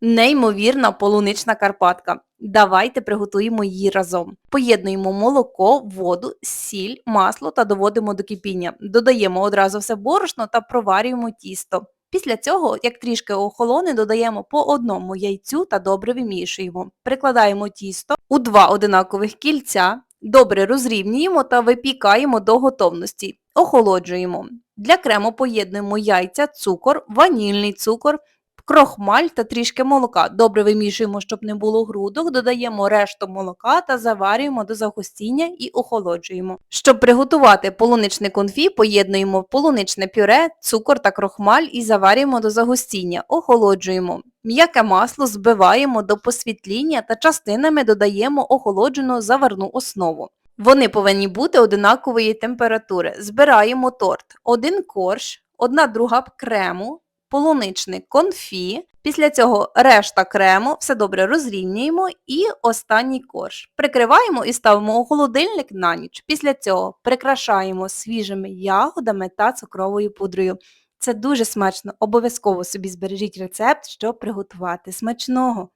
Неймовірна полунична карпатка. Давайте приготуємо її разом. Поєднуємо молоко, воду, сіль, масло та доводимо до кипіння. Додаємо одразу все борошно та проварюємо тісто. Після цього, як трішки охолоне, додаємо по одному яйцю та добре вимішуємо. Прикладаємо тісто у два одинакових кільця, добре розрівнюємо та випікаємо до готовності. Охолоджуємо. Для крему поєднуємо яйця, цукор, ванільний цукор, крохмаль та трішки молока. Добре вимішуємо, щоб не було грудок, додаємо решту молока та заварюємо до загустіння і охолоджуємо. Щоб приготувати полуничне конфі, поєднуємо полуничне пюре, цукор та крохмаль і заварюємо до загустіння, охолоджуємо. М'яке масло збиваємо до посвітління та частинами додаємо охолоджену заварну основу. Вони повинні бути одинакової температури. Збираємо торт. Один корж, одна друга крему, полуничний конфі. Після цього решта крему, все добре розрівнюємо і останній корж. Прикриваємо і ставимо у холодильник на ніч. Після цього прикрашаємо свіжими ягодами та цукровою пудрою. Це дуже смачно. Обов'язково собі збережіть рецепт, щоб приготувати смачного.